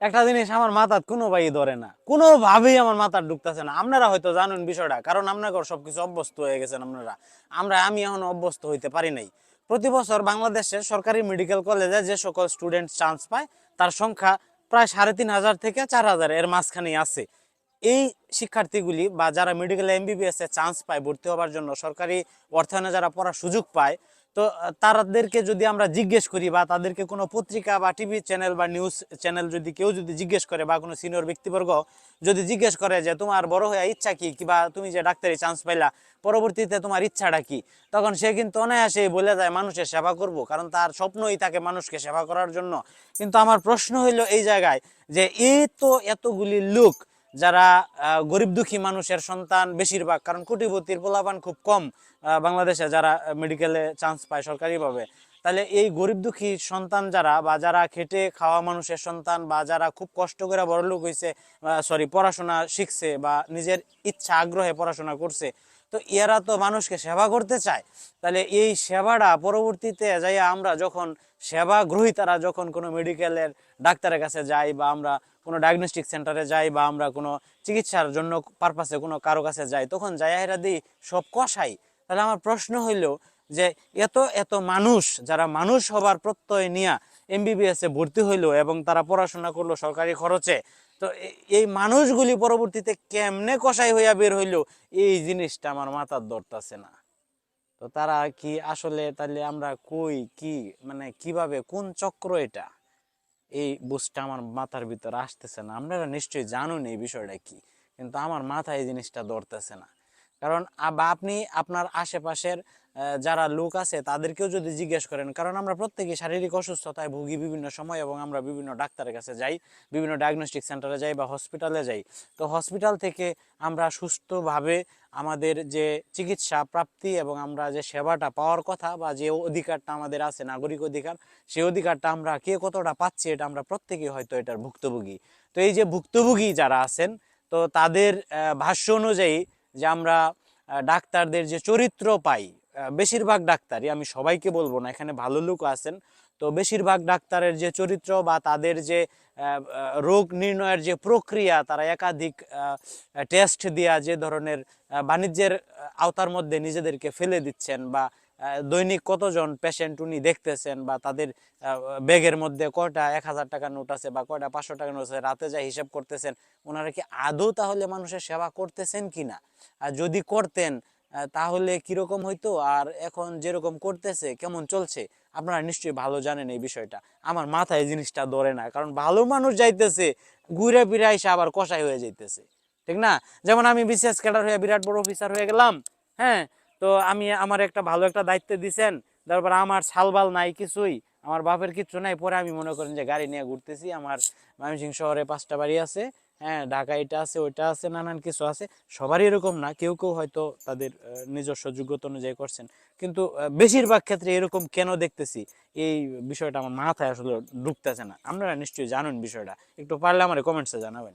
একটা জিনিস আমার মাথার কোনো ভাই ধরে না। কোনোভাবেই আমার মাথার ঢুকতেছে না। আপনারা হয়তো জানেন বিষয়টা, কারণ আপনাদের সবকিছু অভ্যস্ত হয়ে গেছেন আপনারা। আমরা, আমি এখন অভ্যস্ত হইতে পারি নাই। প্রতি বছর বাংলাদেশের সরকারি মেডিকেল কলেজে যে সকল স্টুডেন্ট চান্স পায়, তার সংখ্যা প্রায় সাড়ে তিন হাজার থেকে চার হাজার এর মাঝখানেই আছে। এই শিক্ষার্থীগুলি বা যারা মেডিকেল এমবিবিএস এ চান্স পায়, ভর্তি হওয়ার জন্য সরকারি অর্থায়নে যারা পড়ার সুযোগ পায় তো তাদেরকে যদি আমরা জিজ্ঞেস করি বা তাদেরকে কোনো পত্রিকা বা টিভি চ্যানেল বা নিউজ চ্যানেল যদি কেউ যদি জিজ্ঞেস করে বা কোনো সিনিয়র ব্যক্তিবর্গ যদি জিজ্ঞেস করে যে তোমার বড় হয়ে ইচ্ছা কি, কিংবা তুমি যে ডাক্তারি চান্স পাইলা, পরবর্তীতে তোমার ইচ্ছাটা কি? তখন সে কিন্তু অনায়াসে বলে যায় মানুষের সেবা করব। কারণ তার স্বপ্নই তাকে মানুষকে সেবা করার জন্য। কিন্তু আমার প্রশ্ন হইল এই জায়গায় যে এই তো এতগুলি লোক যারা গরিব দুঃখী মানুষের সন্তান বেশিরভাগ, কারণ কোটিপতির পোলাপান খুব কম বাংলাদেশে যারা মেডিকেলে চান্স পায় সরকারিভাবে। তাহলে এই গরিব দুঃখী সন্তান যারা বা যারা খেটে খাওয়া মানুষের সন্তান বা যারা খুব কষ্ট করে বড়লোক হয়েছে সরি পড়াশোনা শিখছে বা নিজের ইচ্ছা আগ্রহে পড়াশোনা করছে তো এরা তো মানুষকে সেবা করতে চায়। তাহলে এই সেবাটা পরবর্তীতে যাই আমরা যখন সেবা গ্রহীতারা যখন কোনো মেডিকেলের ডাক্তারের কাছে যাই বা আমরা কোনো ডায়াগনস্টিক সেন্টারে যাই বা আমরা কোনো চিকিৎসার জন্য পারপাসে কোনো কারও কাছে যাই, তখন যাই এরা দিই, সব কষাই। তাহলে আমার প্রশ্ন হইল যে এত এত মানুষ, যারা মানুষ হবার প্রত্যয় নিয়ে এমবিবিএস ভর্তি হইল এবং তারা পড়াশোনা করল সরকারি খরচে তো এই মানুষগুলি পরবর্তীতে কেমনে কষাই হইয়া বের হইল, এই জিনিসটা আমার মাথার ধরতাছে না। তো তারা কি আসলে তাহলে আমরা কই, কি মানে কীভাবে, কোন চক্র এটা? এই বুঝটা আমার মাথার ভিতরে আসতেছে না। আপনারা নিশ্চয়ই জানুন এই বিষয়টা কি, কিন্তু আমার মাথায় এই জিনিসটা ধরতেছে না। কারণ আপনি আপনার আশেপাশের যারা লোক আছে, তাদেরকেও যদি জিজ্ঞেস করেন, কারণ আমরা প্রত্যেকে শারীরিক অসুস্থতায় ভুগি বিভিন্ন সময় এবং আমরা বিভিন্ন ডাক্তারের কাছে যাই, বিভিন্ন ডায়াগনস্টিক সেন্টারে যাই বা হসপিটালে যাই। তো হসপিটাল থেকে আমরা সুস্থভাবে আমাদের যে চিকিৎসা প্রাপ্তি এবং আমরা যে সেবাটা পাওয়ার কথা বা যে অধিকারটা আমাদের আছে, নাগরিক অধিকার, সেই অধিকারটা আমরা কে কতটা পাচ্ছি এটা আমরা প্রত্যেকেই হয়তো এটার ভুক্তভোগী। তো এই যে ভুক্তভোগী যারা আছেন, তো তাদের ভাষ্য অনুযায়ী যে আমরা ডাক্তারদের যে চরিত্র পাই বেশিরভাগ ডাক্তারই, আমি সবাইকে বলব না, এখানে ভালো লোক আছেন। তো বেশিরভাগ ডাক্তারের যে চরিত্র বা তাদের যে রোগ নির্ণয়ের যে প্রক্রিয়া, তারা একাধিক টেস্ট দিয়া যে ধরনের বাণিজ্যের আওতার মধ্যে নিজেদেরকে ফেলে দিচ্ছেন বা দৈনিক কতজন পেশেন্ট উনি দেখতেছেন বা তাদের ব্যাগের মধ্যে কয়টা, এক হাজার টাকার নোট আছে বা কয়টা, পাঁচশো টাকার নোট আছে, রাতে যা হিসাব করতেছেন, ওনারা কি আদৌ তাহলে মানুষের সেবা করতেছেন কিনা? আর যদি করতেন তাহলে কীরকম হইতো? আর এখন যেরকম করতেছে, কেমন চলছে? আপনারা নিশ্চয়ই ভালো জানেন এই বিষয়টা। আমার মাথায় জিনিসটা ধরে না, কারণ ভালো মানুষ যাইতেছে, ঘুরে ফিরে এসে আবার কষাই হয়ে যাইতেছে। ঠিক না? যেমন আমি বিশেষ ক্যাডার হয়ে বিরাট বড় অফিসার হয়ে গেলাম হ্যাঁ? তো আমি আমার একটা ভালো একটা দায়িত্ব দিছেন তারপর আমার সালবাল নাই কিছুই, আমার বাপের কিচ্ছু নাই। পরে আমি মনে করেন যে গাড়ি নিয়ে ঘুরতেছি, আমার ময়মনসিংহ শহরে পাঁচটা বাড়ি আছে। হ্যাঁ ঢাকা এটা আছে, ওইটা আছে, নানান কিছু আছে। সবারই এরকম না, কেউ কেউ হয়তো তাদের নিজস্ব যোগ্যতা অনুযায়ী করছেন। কিন্তু বেশিরভাগ ক্ষেত্রে এরকম কেন দেখতেছি? এই বিষয়টা আমার মাথায় আসলে ঢুকতেছে না। আপনারা নিশ্চয়ই জানেন বিষয়টা। একটু পারলে আমার কমেন্টসে জানাবেন।